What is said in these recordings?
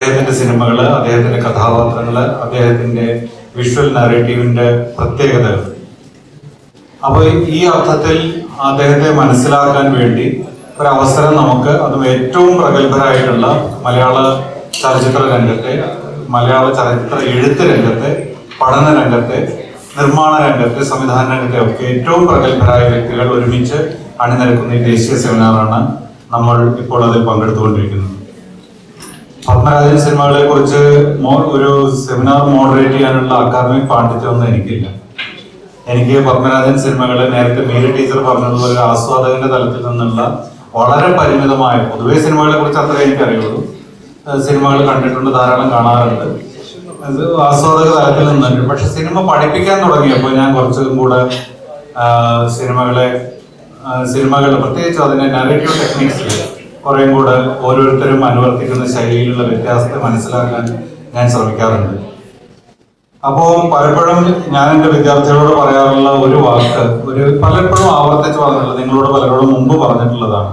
അദ്ദേഹത്തിന്റെ സിനിമകൾ അദ്ദേഹത്തിന്റെ കഥാപാത്രങ്ങൾ അദ്ദേഹത്തിന്റെ വിഷ്വൽ നറേറ്റീവിന്റെ പ്രത്യേകതകൾ. അപ്പൊ ഈ അർത്ഥത്തിൽ അദ്ദേഹത്തെ മനസ്സിലാക്കാൻ വേണ്ടി ഒരു അവസരം നമുക്ക് അതും ഏറ്റവും പ്രഗത്ഭരായിട്ടുള്ള മലയാള ചലച്ചിത്ര രംഗത്തെ മലയാള ചലച്ചിത്ര എഴുത്ത് രംഗത്തെ പഠന രംഗത്തെ നിർമ്മാണ രംഗത്തെ സംവിധാന രംഗത്തെ ഒക്കെ ഏറ്റവും പ്രഗത്ഭരായ വ്യക്തികൾ ഒരുമിച്ച് അണിനിരക്കുന്ന ഈ ദേശീയ സെമിനാറാണ് നമ്മൾ ഇപ്പോൾ അതിൽ പങ്കെടുത്തുകൊണ്ടിരിക്കുന്നത്. പത്മരാജൻ സിനിമകളെ കുറിച്ച് ഒരു സെമിനാർ മോഡറേറ്റ് ചെയ്യാനുള്ള അക്കാദമിക് പാണ്ഡിത്യമൊന്നും എനിക്കില്ല. എനിക്ക് പത്മരാജൻ സിനിമകളെ നേരത്തെ മീര ടീച്ചർ പറഞ്ഞതുപോലെ ആസ്വാദകന്റെ തലത്തിൽ നിന്നുള്ള വളരെ പരിമിതമായ പൊതുവെ സിനിമകളെ കുറിച്ച് അത്ര എനിക്കറിയുള്ളൂ. സിനിമകൾ കണ്ടിട്ടുണ്ട് ധാരാളം കാണാറുണ്ട്. അത് ആസ്വാദക തലത്തിൽ നിന്നുണ്ട് പക്ഷെ സിനിമ പഠിപ്പിക്കാൻ തുടങ്ങിയപ്പോൾ ഞാൻ കുറച്ചും കൂടെ സിനിമകളെ സിനിമകൾ പ്രത്യേകിച്ച് അതിന്റെ നറേറ്റീവ് ടെക്നിക്സിൽ കുറേയും കൂടെ ഓരോരുത്തരും അനുവർത്തിക്കുന്ന ശൈലിയിലുള്ള വ്യത്യാസത്തെ മനസ്സിലാക്കാൻ ഞാൻ ശ്രമിക്കാറുണ്ട്. അപ്പോൾ പലപ്പോഴും ഞാൻ എന്റെ വിദ്യാർത്ഥികളോട് പറയാറുള്ള ഒരു വാക്ക് ഒരു പലപ്പോഴും ആവർത്തിച്ച് പറഞ്ഞിട്ടുള്ളത് നിങ്ങളോട് പലരോടും മുമ്പ് പറഞ്ഞിട്ടുള്ളതാണ്.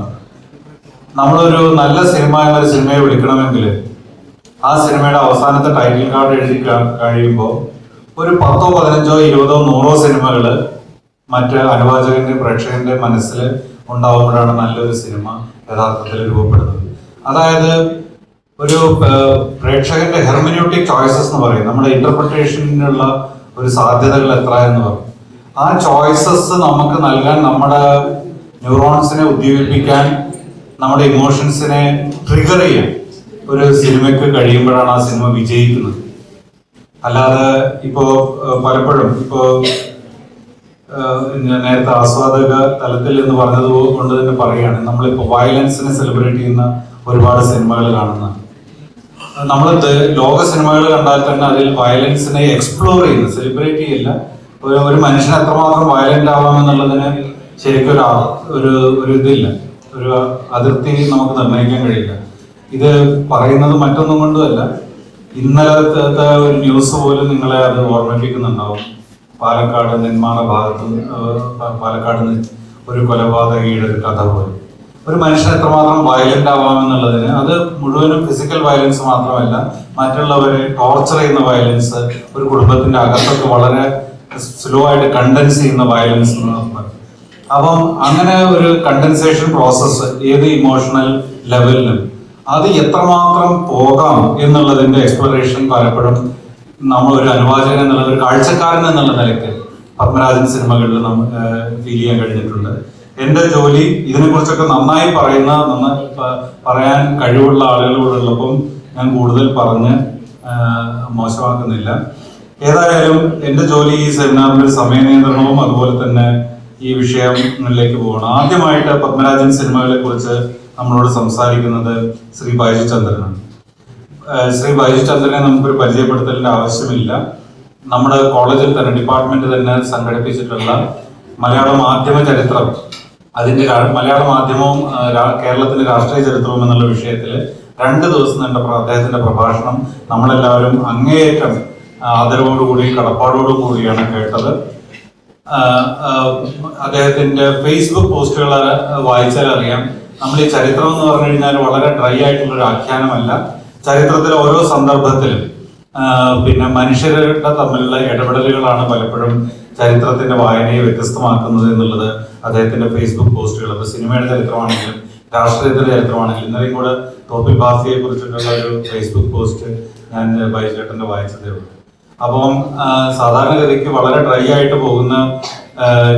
നമ്മളൊരു നല്ല സിനിമ എന്നൊരു സിനിമയെ വിളിക്കണമെങ്കിൽ ആ സിനിമയുടെ അവസാനത്തെ ടൈറ്റിൽ കാർഡ് എഴുതി കഴിയുമ്പോൾ ഒരു പത്തോ പതിനഞ്ചോ ഇരുപതോ നൂറോ സിനിമകൾ മറ്റ് അനുവാചകന്റെ പ്രേക്ഷകന്റെ മനസ്സിൽ ഉണ്ടാവുമ്പോഴാണ് നല്ലൊരു സിനിമ യഥാർത്ഥത്തിൽ രൂപപ്പെടുന്നത്. അതായത് ഒരു പ്രേക്ഷകന്റെ ഹെർമിനോട്ടിക് ചോയ്സസ് എന്ന് പറയും. നമ്മുടെ ഇന്റർപ്രിട്ടേഷനുള്ള ഒരു സാധ്യതകൾ എത്ര എന്ന് പറയും. ആ ചോയ്സസ് നമുക്ക് നൽകാൻ നമ്മുടെ ന്യൂറോൺസിനെ ഉദ്ദീപിപ്പിക്കാൻ നമ്മുടെ ഇമോഷൻസിനെ ട്രിഗർ ചെയ്യാൻ ഒരു സിനിമയ്ക്ക് കഴിയുമ്പോഴാണ് ആ സിനിമ വിജയിക്കുന്നത്. അല്ലാതെ ഇപ്പോ പലപ്പോഴും ഇപ്പോ ഞാൻ നേരത്തെ ആസ്വാദക തലത്തിൽ എന്ന് പറഞ്ഞത് കൊണ്ട് തന്നെ പറയുകയാണ്. നമ്മളിപ്പോ വയലൻസിനെ സെലിബ്രേറ്റ് ചെയ്യുന്ന ഒരുപാട് സിനിമകൾ കാണുന്ന. നമ്മൾ ലോക സിനിമകൾ കണ്ടാൽ തന്നെ അതിൽ വയലൻസിനെ എക്സ്പ്ലോർ ചെയ്യുന്നു സെലിബ്രേറ്റ് ചെയ്യില്ല. ഒരു ഒരു മനുഷ്യൻ എത്രമാത്രം വയലന്റ് ആവാം എന്നുള്ളതിന് ശരിക്കും ഒരു ഒരു ഒരു ഇതില്ല. ഒരു അതിർത്തി നമുക്ക് നിർണയിക്കാൻ കഴിയില്ല. ഇത് പറയുന്നത് മറ്റൊന്നും കൊണ്ടുമല്ല. ഇന്നലത്തെ ഒരു ന്യൂസ് പോലും നിങ്ങളെ അത് ഓർമ്മിപ്പിക്കുന്നുണ്ടാവും. പാലക്കാട് നെന്മാറ ഭാഗത്ത് പാലക്കാട് ഒരു കൊലപാതകയുടെ ഒരു കഥ പോലെ ഒരു മനുഷ്യൻ എത്രമാത്രം വയലന്റ് ആവാമെന്നുള്ളതിന് അത് മുഴുവനും ഫിസിക്കൽ വയലൻസ് മാത്രമല്ല മറ്റുള്ളവരെ ടോർച്ചർ ചെയ്യുന്ന വയലൻസ് ഒരു കുടുംബത്തിന്റെ അകത്തൊക്കെ വളരെ സ്ലോ ആയിട്ട് കണ്ടൻസ് ചെയ്യുന്ന വയലൻസ് എന്ന് പറയും. അപ്പം അങ്ങനെ ഒരു കണ്ടൻസേഷൻ പ്രോസസ്സ് ഏത് ഇമോഷണൽ ലെവലിലും അത് എത്രമാത്രം പോകാം എന്നുള്ളതിന്റെ എക്സ്പ്ലറേഷൻ പലപ്പോഴും നമ്മൾ ഒരു അനുവാചകൻ എന്നുള്ള ഒരു കാഴ്ചക്കാരൻ എന്നുള്ള നിലയ്ക്ക് പത്മരാജൻ സിനിമകളിൽ നമ്മൾ ഫീൽ ചെയ്യാൻ കഴിഞ്ഞിട്ടുണ്ട്. എന്റെ ജോലി ഇതിനെക്കുറിച്ചൊക്കെ നന്നായി പറയുന്ന നന്നായി പറയാൻ കഴിവുള്ള ആളുകളോടുള്ളപ്പം ഞാൻ കൂടുതൽ പറഞ്ഞ് മോശമാക്കുന്നില്ല. ഏതായാലും എന്റെ ജോലി ഈ സെമിനാറിന്റെ സമയ നിയന്ത്രണവും അതുപോലെ തന്നെ ഈ വിഷയങ്ങളിലേക്ക് പോകണം. ആദ്യമായിട്ട് പത്മരാജൻ സിനിമകളെ കുറിച്ച് നമ്മളോട് സംസാരിക്കുന്നത് ശ്രീ ബൈജു ചന്ദ്രനാണ്. ശ്രീ ബൈജു ചന്ദ്രനെ നമുക്കൊരു പരിചയപ്പെടുത്തലിന്റെ ആവശ്യമില്ല. നമ്മുടെ കോളേജിൽ തന്നെ ഡിപ്പാർട്ട്മെന്റ് തന്നെ സംഘടിപ്പിച്ചിട്ടുള്ള മലയാള മാധ്യമ ചരിത്രം. അതിന്റെ മലയാള മാധ്യമവും കേരളത്തിന്റെ രാഷ്ട്രീയ ചരിത്രവും എന്നുള്ള വിഷയത്തിൽ രണ്ട് ദിവസം നീണ്ട അദ്ദേഹത്തിന്റെ പ്രഭാഷണം നമ്മളെല്ലാവരും അങ്ങേയറ്റം ആദരവോടുകൂടി കടപ്പാടോടും കൂടിയാണ് കേട്ടത്. അദ്ദേഹത്തിന്റെ ഫേസ്ബുക്ക് പോസ്റ്റുകൾ വായിച്ചാൽ അറിയാം നമ്മൾ ഈ ചരിത്രം എന്ന് പറഞ്ഞു കഴിഞ്ഞാൽ വളരെ ഡ്രൈ ആയിട്ടുള്ള ഒരു ആഖ്യാനമല്ല. ചരിത്രത്തിലെ ഓരോ സന്ദർഭത്തിലും പിന്നെ മനുഷ്യരുടെ തമ്മിലുള്ള ഇടപെടലുകളാണ് പലപ്പോഴും ചരിത്രത്തിന്റെ വായനയെ വ്യത്യസ്തമാക്കുന്നത് എന്നുള്ളത് അദ്ദേഹത്തിന്റെ ഫേസ്ബുക്ക് പോസ്റ്റുകൾ അപ്പൊ സിനിമയുടെ ചരിത്രമാണെങ്കിലും രാഷ്ട്രീയത്തിന്റെ ചരിത്രമാണെങ്കിലും ഇന്നലെയും കൂടെ ടോപ്പിൽ ബാസിയെ കുറിച്ചിട്ടുള്ള ഒരു ഫേസ്ബുക്ക് പോസ്റ്റ് ഞാൻ ബൈചേട്ടന്റെ വായിച്ചതേ ഉള്ളൂ. അപ്പം സാധാരണഗതിക്ക് വളരെ ഡ്രൈ ആയിട്ട് പോകുന്ന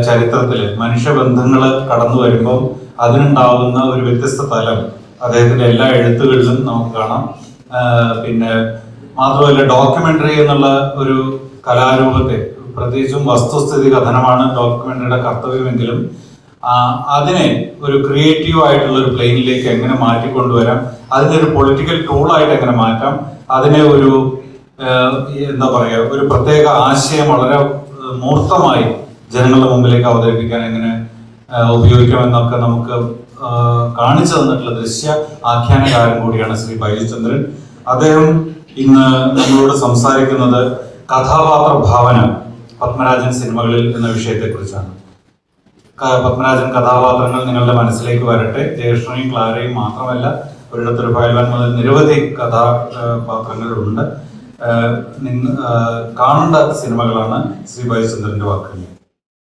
ചരിത്രത്തിൽ മനുഷ്യബന്ധങ്ങൾ കടന്നു വരുമ്പോൾ അതിനുണ്ടാവുന്ന ഒരു വ്യത്യസ്ത തലം അദ്ദേഹത്തിന്റെ എല്ലാ എഴുത്തുകളിലും നമുക്ക് കാണാം. പിന്നെ മാത്രമല്ല ഡോക്യുമെന്ററി എന്നുള്ള ഒരു കലാരൂപത്തെ പ്രത്യേകിച്ചും വസ്തുസ്ഥിതി കഥനമാണ് ഡോക്യുമെന്ററിയുടെ കർത്തവ്യമെങ്കിലും അതിനെ ഒരു ക്രിയേറ്റീവ് ആയിട്ടുള്ള ഒരു പ്ലെയിനിലേക്ക് എങ്ങനെ മാറ്റിക്കൊണ്ടുവരാം അതിനെ ഒരു പൊളിറ്റിക്കൽ ടൂളായിട്ട് എങ്ങനെ മാറ്റാം അതിനെ ഒരു എന്താ പറയുക ഒരു പ്രത്യേക ആശയം വളരെ മൂർത്തമായി ജനങ്ങളുടെ മുമ്പിലേക്ക് അവതരിപ്പിക്കാൻ എങ്ങനെ ഉപയോഗിക്കാമെന്നൊക്കെ നമുക്ക് കാണിച്ചു തന്നിട്ടുള്ള ദൃശ്യ ആഖ്യാനകാരൻ കൂടിയാണ് ശ്രീ ബൈലിചന്ദ്രൻ അദ്ദേഹം ഇന്ന് നമ്മളോട് സംസാരിക്കുന്നത് കഥാപാത്ര ഭാവന പത്മരാജൻ സിനിമകളിൽ എന്ന വിഷയത്തെക്കുറിച്ചാണ്. പത്മരാജൻ കഥാപാത്രങ്ങൾ നിങ്ങളുടെ മനസ്സിലേക്ക് വരട്ടെ. ജയകൃഷ്ണനെയും ക്ലാരയും മാത്രമല്ല ഒരിടത്തൊരു ഫയൽവാൻ മുതൽ നിരവധി കഥാപാത്രങ്ങളുണ്ട് കാണേണ്ട സിനിമകളാണ് ശ്രീ ബൈചന്ദ്രന്റെ വാക്കുകൾ.